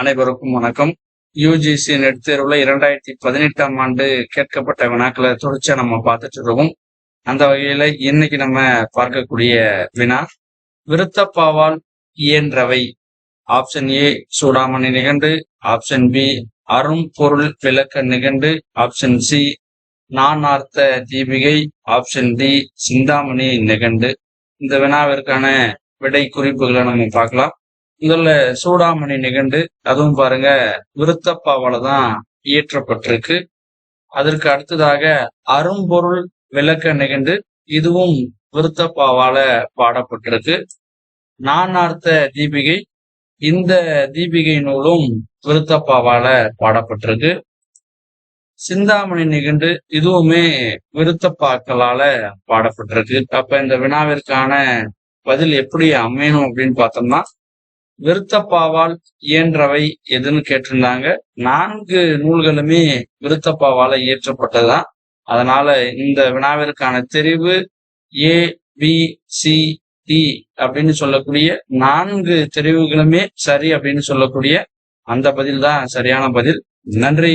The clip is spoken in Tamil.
அனைவருக்கும் வணக்கம். யூஜிசி நெட் தேர்வுல இரண்டாயிரத்தி பதினெட்டாம் ஆண்டு கேட்கப்பட்ட வினாக்களை தொடர்ச்சியா நம்ம பார்த்துட்டு இருக்கோம். அந்த வகையில இன்னைக்கு நம்ம பார்க்கக்கூடிய வினா விருத்தப்பாவால் இயன்றவை. Option A Choodamani Nigandu. Option B Arum Porul Vilakka Nigandu. Option C Nanartha Deepikai. Option D Chintamani Nigandu. இந்த வினாவிற்கான விடை குறிப்புகளை நம்ம பார்க்கலாம். முதல்ல சூடாமணி நிகண்டு அதுவும் பாருங்க விருத்தப்பாவால தான் இயற்றப்பட்டிருக்கு. அதற்கு அடுத்ததாக அரும்பொருள் விளக்க நிகண்டு இதுவும் விருத்தப்பாவால பாடப்பட்டிருக்கு. நானார்த்த தீபிகை இந்த தீபிகை நூலும் விருத்தப்பாவால பாடப்பட்டிருக்கு. சிந்தாமணி நிகண்டு இதுவுமே விருத்தப்பாக்களால பாடப்பட்டிருக்கு. அப்ப இந்த வினாவிற்கான பதில் எப்படி அமையணும் அப்படின்னு பார்த்தோம்னா விருத்தப்பாவால் இயன்றவை எதுன்னு கேட்டிருந்தாங்க. நான்கு நூல்களுமே விருத்தப்பாவால இயற்றப்பட்டதுதான் அதனால இந்த வினாவிற்கான தெரிவு ஏ பி சி டி அப்படின்னு சொல்லக்கூடிய நான்கு தெரிவுகளுமே சரி அப்படின்னு சொல்லக்கூடிய அந்த பதில் தான் சரியான பதில். நன்றி.